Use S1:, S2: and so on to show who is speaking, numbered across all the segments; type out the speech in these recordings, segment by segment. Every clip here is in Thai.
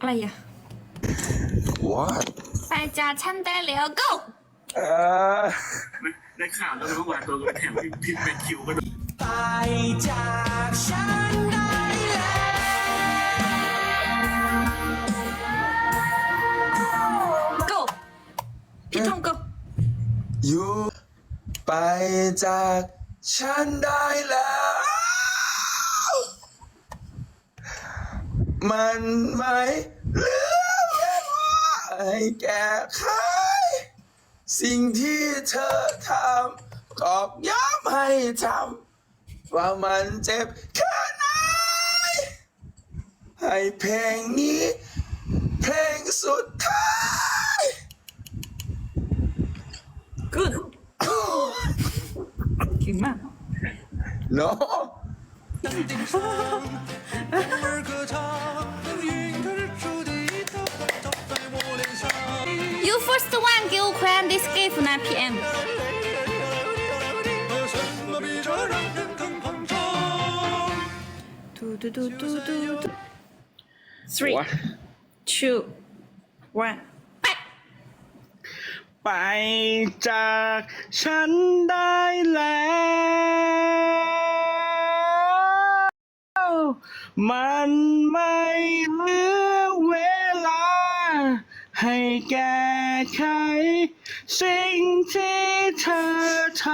S1: อะไรอะ
S2: what
S1: ไปจ้าฉันได้แล้ว go
S2: เออ
S3: ได้ข่าวแล้วเมื่อวานตัวก็แถมพิมพ์พิมพ์เป็นคิวก็โดน
S4: ไปจากฉันได้แล้ว
S1: go พี่ทอม go
S2: อยู่ไปจากฉันได้แล้ว มันไม่เหลือเวลาให้แก้ไขสิ่งที่เธอทำตอกย้ำให้ทำว่ามันเจ็บแค่ไหนให้เพลงนี้ เพลงสุดท้าย
S1: good เก่งมาก
S2: no
S1: you first one give Ukraine this gift 9 p.m. Three, two, one,
S3: do, do, do, มันไม่เหลือเวลา ให้แก้ไข สิ่งที่เธอท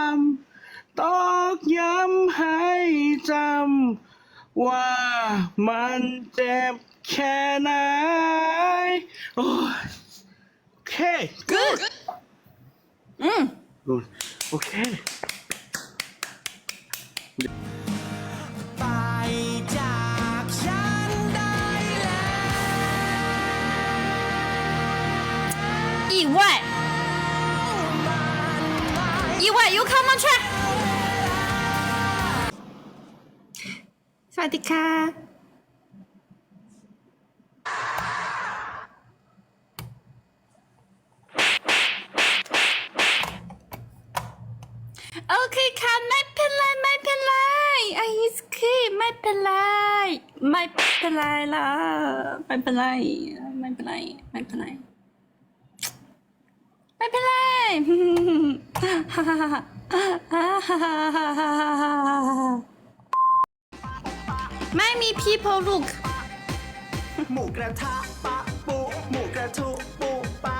S3: ำตอกย้ำให้จำว่ามันเจ็บแค่ไหนโอ้ยโอเค
S1: good อืม
S3: Good. โอเค
S1: 意外意外 you come on track สวัสดีค่ะ โอเคค่ะ ไม่เป็นไร ไม่เป็นไรไอสคีไม่เป็นไร ไม่เป็นไรละไม่เป็นไร ไม่เป็นไร ไม่เป็นไร ไม่เป็นไรไม่มี people look
S4: หมูกระทะปะปุหมูกระทุปุปะ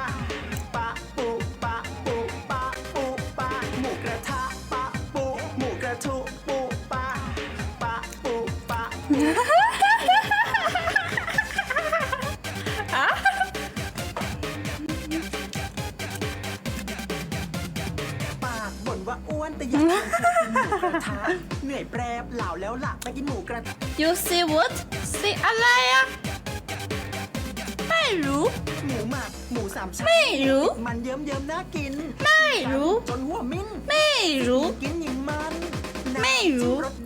S4: ปะปุปะปุปะปุปะหมูกระทะปะปุหมูกระทุปุปะปะปุปะป ทะ เหนื่อยแปรบเหล่าแล้วหลักไปกินหมูกระทะ
S1: you see what see อะไรอะไม่รู้
S4: หมูหมักหมูสามชั้น
S1: ไม่รู้
S4: มันเยิ้มเยิ้มๆน่ากิน
S1: ไม่รู้
S4: จนหัวมิ้น
S1: ไม่รู้
S4: กินยิ่งมัน
S1: ไม่รู้
S4: น้ำจิ้รสเด็ด